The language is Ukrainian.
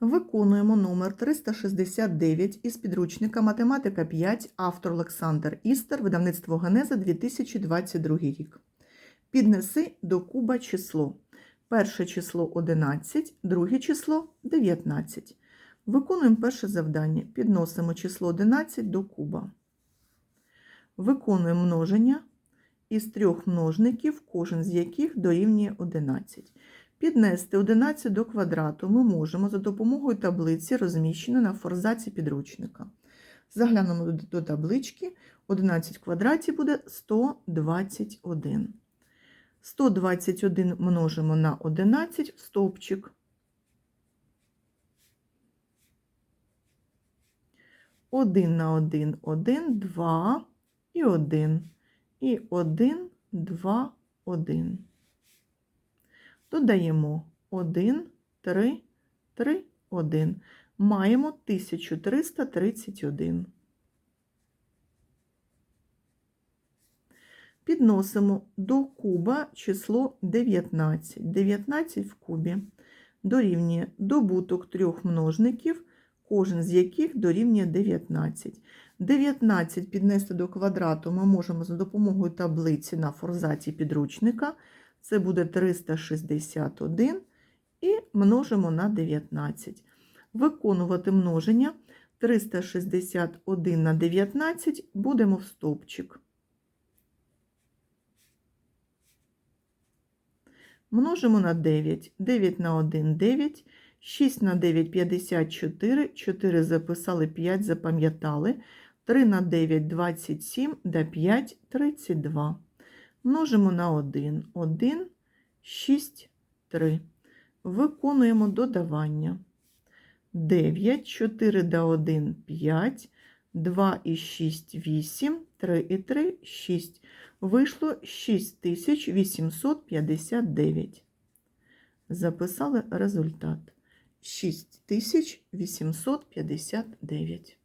Виконуємо номер 369 із підручника Математика 5, автор Олександр Істер, видавництво Генеза 2022 рік. Піднеси до куба число. Перше число 11, друге число 19. Виконуємо перше завдання. Підносимо число 11 до куба. Виконуємо множення із трьох множників, кожен з яких дорівнює 11. Піднести 11 до квадрату ми можемо за допомогою таблиці, розміщеної на форзаці підручника. Заглянемо до- таблички. 11 в квадраті буде 121. 121 множимо на 11 в стовпчик. 1 на 1 – 1, 2 і 1. І 1, 2, 1. Додаємо 1, 3, 3, 1. Маємо 1331. Підносимо до куба число 19. 19 в кубі дорівнює добуток трьох множників, кожен з яких дорівнює 19. 19 піднести до квадрату ми можемо за допомогою таблиці на форзаті підручника. Це буде 361 і множимо на 19. Виконувати множення 361 на 19 будемо в стовпчик. Множимо на 9. 9 на 1 – 9. 6 на 9 – 54. 4 записали, 5 запам'ятали. 3 на 9 – 27, да 5 – 32. Множимо на 1. 1, 6, 3. Виконуємо додавання. 9, 4 до 1 – 5, 2 і 6 – 8, 3 і 3 – 6. Вийшло 6859. Записали результат. 6859.